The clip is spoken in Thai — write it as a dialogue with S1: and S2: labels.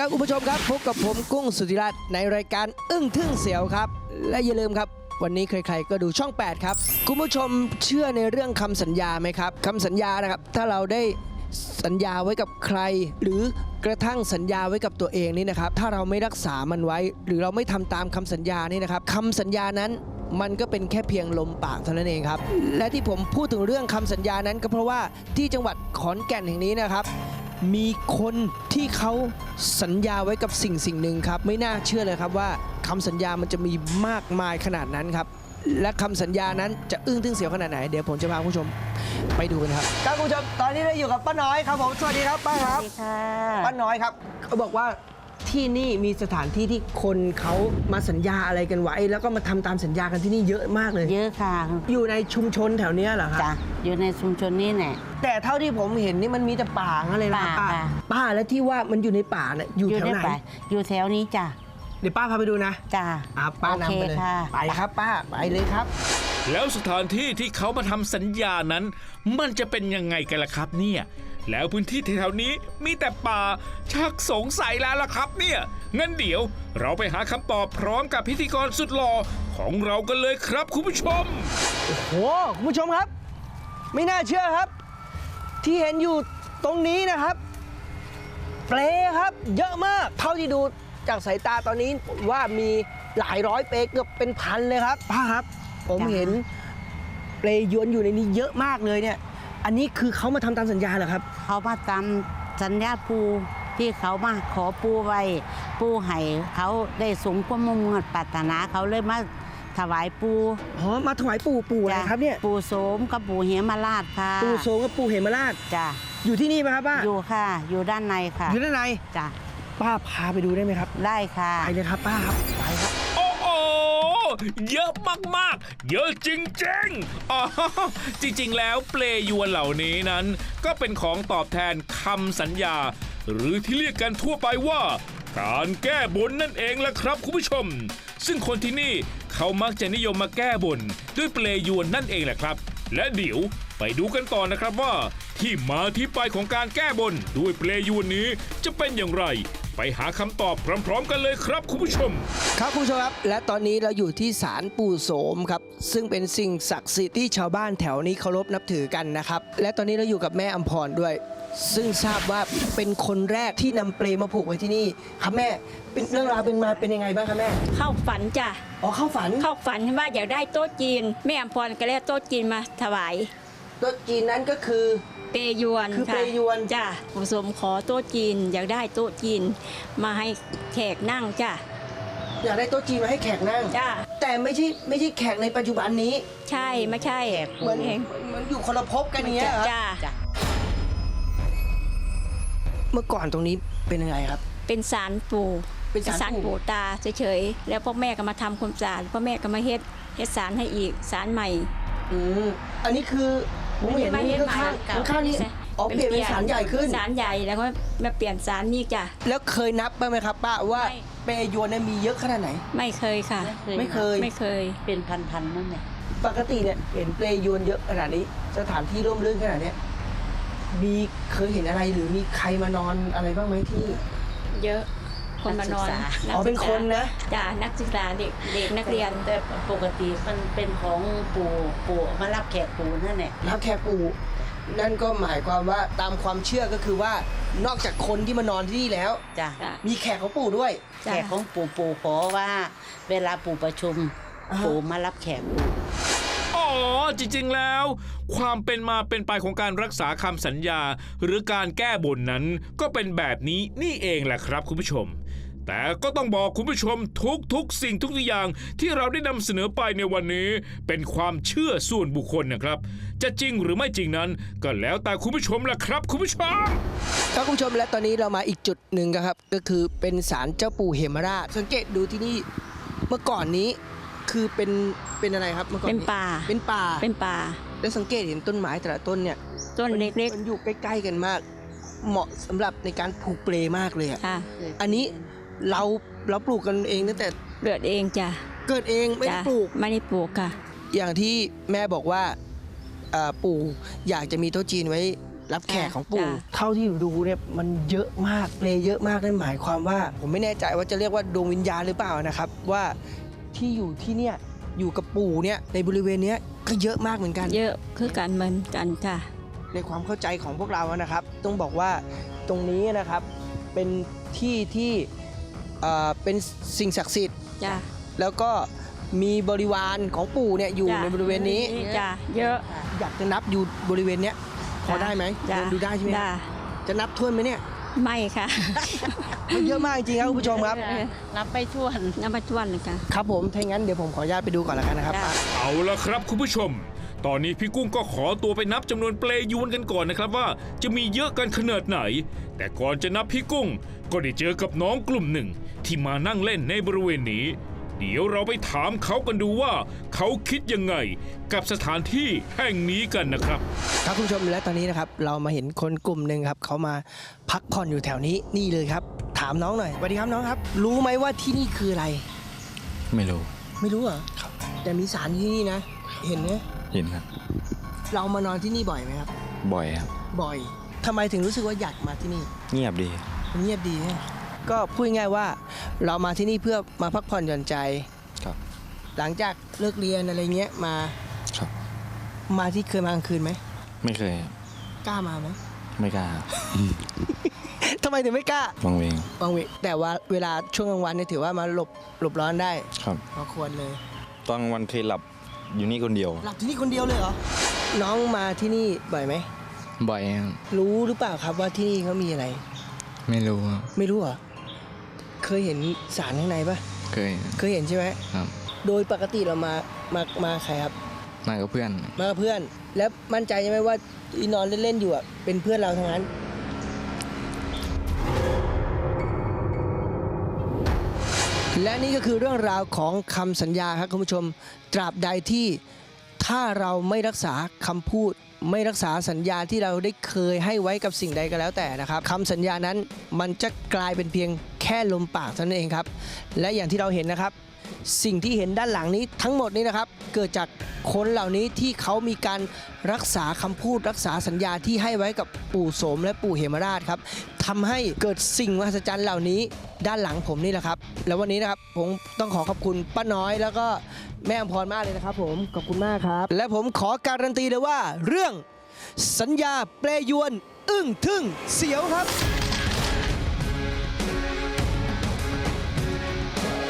S1: ครับคุณผู้ชมครับพบกับผมกุ้งสุธิรัตน์ในรายการอึ้งทึ่งเสียวครับ และอย่าลืมครับ วันนี้ใครๆก็ดูช่อง 8 ครับ คุณผู้ชมเชื่อในเรื่องคำสัญญาไหมครับคำสัญญานะครับ ถ้าเราได้สัญญาไว้กับใคร หรือกระทั่งสัญญาไว้กับตัวเองนี่นะครับ ถ้าเราไม่รักษามันไว้ หรือเราไม่ทำตามคำสัญญานี่นะครับคำสัญญานั้นมันก็เป็นแค่เพียงลมปากเท่านั้นเองครับ และที่ผมพูดถึงเรื่องคำสัญญานั้นก็เพราะว่าที่จังหวัดขอนแก่นแห่งนี้นะครับ มีคนที่เขาสัญญาไว้กับสิ่งสิ่งหนึ่งครับ ไม่น่าเชื่อเลยครับว่าคำสัญญามันจะมีมากมายขนาดนั้นครับ และคำสัญญานั้นจะอึ้งทึ่งเสียวขนาดไหน เดี๋ยวผมจะพาคุณผู้ชมไปดูกันครับครับคุณผู้ชมตอนนี้เราอยู่กับป้าน้อยครับผมสวัสดีครับป้าครับ
S2: สวัสดีค่ะ
S1: ป้าน้อยครับเขาบอกว่า ที่นี่มีสถานที่ที่คนเขามาสัญญาอะไรกันไว้ แล้วก็มาทำตามสัญญากันที่นี่เยอะมากเลย
S2: เยอะค่ะ
S1: อยู่ในชุมชนแถวเนี้ยเหรอครับ
S2: จ้ะอยู่ในชุมชนนี้แหละ
S1: แต่เท่าที่ผมเห็นนี่มันมีแต่ป่างั้นเลยนะ
S2: ป่า
S1: ป้า
S2: ค่ะ
S1: ป้าแล้วที่ว่ามันอยู่ในป่าเนี่ยอยู่แถวไหน
S2: ใป่าอยู่แถวนี้จ้ะ
S1: เดี๋ยวป้าพาไปดูนะ
S2: จ้ะ
S1: อะป้า
S2: โอเคนำ
S1: ไปเลย
S2: ค่ะ
S1: ไปครับป้าไปเลยครับ
S3: แล้วสถานที่ที่เขามาทำสัญญานั้น มันจะเป็นยังไงกันล่ะครับเนี่ย แล้วพื้นที่แถวๆนี้มีแต่ป่าชักสงสัยแล้วล่ะครับเนี่ยงั้นเดี๋ยวเราไปหาคำตอบพร้อมกับพิธีกรสุดหล่อของเรากันเลยครับคุณผู้ชม
S1: โอ้คุณผู้ชมครับ ไม่น่าเชื่อครับ ที่เห็นอยู่ตรงนี้นะครับ เปลครับ เยอะมากเท่าที่ดูจากสายตาตอนนี้ว่ามีหลายร้อยเปลเกือบเป็นพันเลยครับป้าครับ ผมเห็นเปลยวนอยู่ในนี้เยอะมากเลยเนี่ย อันนี้คือเขามาทำตามสัญญาเหรอครับ
S2: เขามาตามสัญญาปูที่เขามาขอปูไว้ ปูให้เขาได้สมความมุ่งมั่นปรารถนาเขาเลยมาถวายปู
S1: อ๋อมาถวายปู่ปู่อะไรครับเนี่ย
S2: ปูโสมกับปูเหมราชค่ะ
S1: ปู่โซงกับปู่เหมราช
S2: จ้ะ
S1: อยู่ที่นี่ไหมครับป้า
S2: อยู่ค่ะ อยู่ด้านในค่ะ
S1: อยู่ด้านใน
S2: จ้ะ
S1: ป้าพาไปดูได้ไหมครับ
S2: ได้ค่ะ
S1: ไปเลยครับป้าครับ
S3: เยอะมากๆ เยอะจริงๆอ๋อจริงๆ แล้วเปลยวนเหล่านี้นั้น ก็เป็นของตอบแทนคำสัญญา หรือที่เรียกกันทั่วไปว่า การแก้บนนั่นเองล่ะครับคุณผู้ชม ซึ่งคนที่นี่เขามักจะนิยมมาแก้บนด้วยเปลยวนนั่นเองแหละครับ และเดี๋ยวไปดูกันต่อนะครับว่า ที่มาที่ไปของการแก้บนด้วยเปลยวนนี้จะเป็นอย่างไร ไปหาคำตอบพร้อม ๆ กันเลยครับคุณผู้ชม
S1: ครับคุณผู้ชมครับ และตอนนี้เราอยู่ที่ศาลปู่โสมครับ ซึ่งเป็นสิ่งศักดิ์สิทธิ์ที่ชาวบ้านแถวนี้เคารพนับถือกันนะครับ และตอนนี้เราอยู่กับแม่อมพรด้วย ซึ่งทราบว่าเป็นคนแรกที่นำเปลมาผูกไว้ที่นี่ครับแม่เป็นเรื่องราวเป็นมาเป็นยังไงบ้างครับแม่
S4: เข้าฝันจ้ะ
S1: อ๋อเข้าฝัน
S4: เข้าฝันว่าอยากได้โต๊ะจีน แม่อำพรก็เลยเอาโต๊ะจีนมาถวาย
S1: โต๊ะจีนนั้นก็คือ
S4: เปยวน
S1: คือ
S4: ค่ะ
S1: เปยวน
S4: จ้ะผสมขอโต๊ะจีน อยากได้โต๊ะจีน มาให้แขกนั่งจ้ะ
S1: อยากได้โต๊ะจีนมาให้แขกนั่ง
S4: จ้ะ
S1: แต่ไม่ใช่ไม่ใช่แขกในปัจจุบันนี้
S4: ใช่ไม่ใช่
S1: เหมือน
S4: เอง
S1: เหมือนอยู่คนละภพกันเนี้ยครับ
S4: จ้ะ
S2: จ้ะ
S1: เมื่อก่อนตรงนี้เป็นยังไงครับ
S4: เป็นสารปู่
S1: เป็นศาลปู่
S4: ปู่ตาเฉยๆแล้วพ่อแม่ก็มาทำความสะอาดพ่อแม่ก็มาเฮ็ดเฮ็ดสารให้อีกสารใหม่
S1: อืมอันนี้คือ ผมเห็น
S4: ไม่ได้
S1: นี่
S4: มา
S1: ข้าง
S4: เฮ็ด
S1: ๆข้างๆนี่อ๋อเปลี่ยนเป็นสารใหญ่ขึ้น
S4: สารใหญ่แล้วก็มาเปลี่ยนสารนี่จ้ะ
S1: แล้วเคยนับบ้างไหมครับป้าว่า
S4: ไม่
S1: เปรยวนเนี่ยมีเยอะขนาดไหน
S4: ไม่เคยค่ะ
S1: ไม่เคย
S4: ไม่เคย
S2: เป็นพันๆนั่นแหละ
S1: ปกติเนี่ยเห็นเปรยวนเยอะขนาดนี้ สถานที่ร่มรื่นขนาดเนี้ยมีเคยเห็นอะไรหรือมีใครมานอนอะไรบ้างไหมที่
S4: เยอะ คนมานอน
S1: อ๋อเป็นคนนะ
S4: จ้านักศึกษาเด็กเด็กนักเรียน
S2: แต่ปกติมันเป็นของปู่ปู่มารับแขกปู่นั่นแหละ
S1: รับแขกปู่นั่นก็หมายความว่าตามความเชื่อก็คือว่านอกจากคนที่มานอนที่นี่แล้ว
S2: จ้ะ
S4: จ้ะ
S1: มีแขกของปู่ด้วย
S2: แขกของปู่ปู่ขอว่า เวลาปู่ประชุม
S1: อ่า
S2: ปู่มารับแขกปู่
S3: อ๋อจริงๆแล้ว ความเป็นมาเป็นไปของการรักษาคำสัญญา หรือการแก้บนนั้นก็เป็นแบบนี้นี่เองแหละครับคุณผู้ชม แต่ก็ต้องบอกคุณผู้ชมทุกๆสิ่งทุกอย่างที่เราได้นำเสนอไปในวันนี้ เป็นความเชื่อส่วนบุคคลนะครับ จะจริงหรือไม่จริงนั้น ก็แล้วแต่คุณผู้ชมแหละครับ คุณผู้ชม
S1: ครับคุณผู้ชมและตอนนี้เรามาอีกจุดหนึ่งครับ ก็คือเป็นศาลเจ้าปู่เหมราช สังเกตดูที่นี่เมื่อก่อนนี้คือเป็นเป็นอะไรครับเมื่อก่อน
S4: เป็นป่า
S1: เป็นป่า
S4: เป็นป่า
S1: แล้วสังเกตเห็นต้นไม้แต่ละต้นเนี่ย
S4: ต้นเล็ก
S1: มันอยู่ใกล้ๆกันมาก เหมาะสำหรับในการผูกเปลมากเลยอะ
S4: ๆค่ะ
S1: อันนี้ เราเราปลูกกันเองตั้งแต่
S4: เลือดเองจ้ะ
S1: เกิดเองไม่ได้
S4: จ้ะ
S1: ปลูก
S4: ไม่ได้ปลูกค่ะ
S1: อย่างที่แม่บอกว่าอ่าปู่อยากจะมีโต๊ะจีนไว้รับแขกของปู่
S4: จ้ะ
S1: เท่าที่ดูเนี่ยมันเยอะมากเลยเยอะมากนั่นหมายความว่า ผมไม่แน่ใจว่าจะเรียกว่าดวงวิญญาณหรือเปล่านะครับ ว่าที่อยู่ที่เนี่ยอยู่กับปู่เนี่ยในบริเวณเนี้ยก็เยอะมากเหมือนกัน
S4: เยอะคือกันเหมือนกันจ้ะ
S1: ในความเข้าใจของพวกเรานะครับ ต้องบอกว่าตรงนี้นะครับเป็นที่ที่เอ่อเป็นสิ่งศักดิ์สิทธิ์
S4: จ้ะ
S1: แล้วก็มีบริวารของปู่เนี่ยอยู่
S4: จ้ะ
S1: ในบริเวณนี้
S4: จ้ะเยอะ
S1: อยากจะนับอยู่บริเวณเนี้ยพอได้ไหม
S4: จ้ะ
S1: เดินดูได้ใช่ไหม
S4: จ้ะ
S1: จะนับถ้วนไหมเนี่ย
S4: ไม่ค่ะ
S1: มันเยอะมากจริงๆครับคุณผู้ชมครับ
S4: เออ
S2: นับไปชวน
S4: น้ำมาชวนเลยค่ะ
S1: ครับผมถ้างั้นเดี๋ยวผมขออนุญาตไปดูก่อนแล้วกันนะครับ
S4: จ้ะ
S3: เอาละครับคุณผู้ชม ตอนนี้พี่กุ้งก็ขอตัวไปนับจำนวนเปลยวนกันก่อนนะครับว่าจะมีเยอะกันขนาดไหน แต่ก่อนจะนับพี่กุ้ง ก็ได้เจอกับน้องกลุ่มหนึ่ง ที่มานั่งเล่นในบริเวณนี้ เดี๋ยวเราไปถามเขากันดูว่า เขาคิดยังไงกับสถานที่แห่งนี้กันนะครับ
S1: ครับคุณผู้ชมและตอนนี้นะครับ เรามาเห็นคนกลุ่มหนึ่งครับเขามาพักผ่อนอยู่แถวนี้นี่เลยครับ ถามน้องหน่อยสวัสดีครับน้องครับ รู้ไหมว่าที่นี่คืออะไร
S5: ไม่รู้
S1: ไม่รู้เหรอครับ แต่มีสารที่นี่นะ เห็นไหม
S5: เห็นครับ
S1: เรามานอนที่นี่บ่อยไหมครับ
S5: บ่อยครับ
S1: บ่อยทำไมถึงรู้สึกว่าอยากมาที่นี่
S5: เงียบดี
S1: มันเงียบดีนะ ก็พูดง่ายๆว่าเรามาที่นี่เพื่อมาพักผ่อนหย่อนใจ
S5: ครับ
S1: หลังจากเลิกเรียนอะไรเงี้ยมา
S5: ครับ
S1: มาที่เคยมากลางคืนไหม
S5: ไม่เคยครับ
S1: กล้ามาไหม
S5: ไม่กล้าครับ
S1: ทำไมถึงไม่กล้า
S5: บางเวง
S1: บางเวแต่ว่าเวลาช่วงกลางวันเนี่ยถือว่ามาหลบหลบร้อนได้
S5: ครับ
S1: พอควรเลย
S5: ตอนกลางวันเคยหลับอยู่นี่คนเดียว
S1: หลับที่นี่คนเดียวเลยเหรอน้องมาที่นี่บ่อยไหม
S6: บ่อยครับ
S1: รู้หรือเปล่าครับว่าที่นี่เขามีอะไร
S6: ไม่รู้ครับ
S1: ไม่รู้เหรอ เคยเห็นสารข้างในปะ
S6: เคย
S1: เคยเห็นใช่ไหม
S6: ครับ
S1: โดยปกติเรามามามาใครครับ
S6: มากับเพื่อน
S1: มากับเพื่อน แล้วมั่นใจใช่ไหมว่าที่นอนเล่นๆอยู่อะเป็นเพื่อนเราทั้งนั้นและนี่ก็คือเรื่องราวของคำสัญญาครับคุณผู้ชม ตราบใดที่ถ้าเราไม่รักษาคำพูด ไม่รักษาสัญญาที่เราได้เคยให้ไว้กับสิ่งใดก็แล้วแต่นะครับคำสัญญานั้นมันจะกลายเป็นเพียงแค่ลมปากเท่านั้นเองครับ และอย่างที่เราเห็นนะครับ สิ่งที่เห็นด้านหลังนี้ทั้งหมดนี้นะครับ เกิดจากคนเหล่านี้ที่เขามีการรักษาคำพูดรักษาสัญญาที่ให้ไว้กับปู่โสมและปู่เหมราชครับทำให้เกิดสิ่งมหัศจรรย์เหล่านี้ด้านหลังผมนี่แหละครับ แล้ววันนี้นะครับผมต้องขอขอบคุณป้าน้อยแล้วก็แม่อมพรมากเลยนะครับผมขอบคุณมากครับ และผมขอการันตีเลยว่าเรื่องสัญญาเปรยวน อึ้งทึ่งเสียวครับ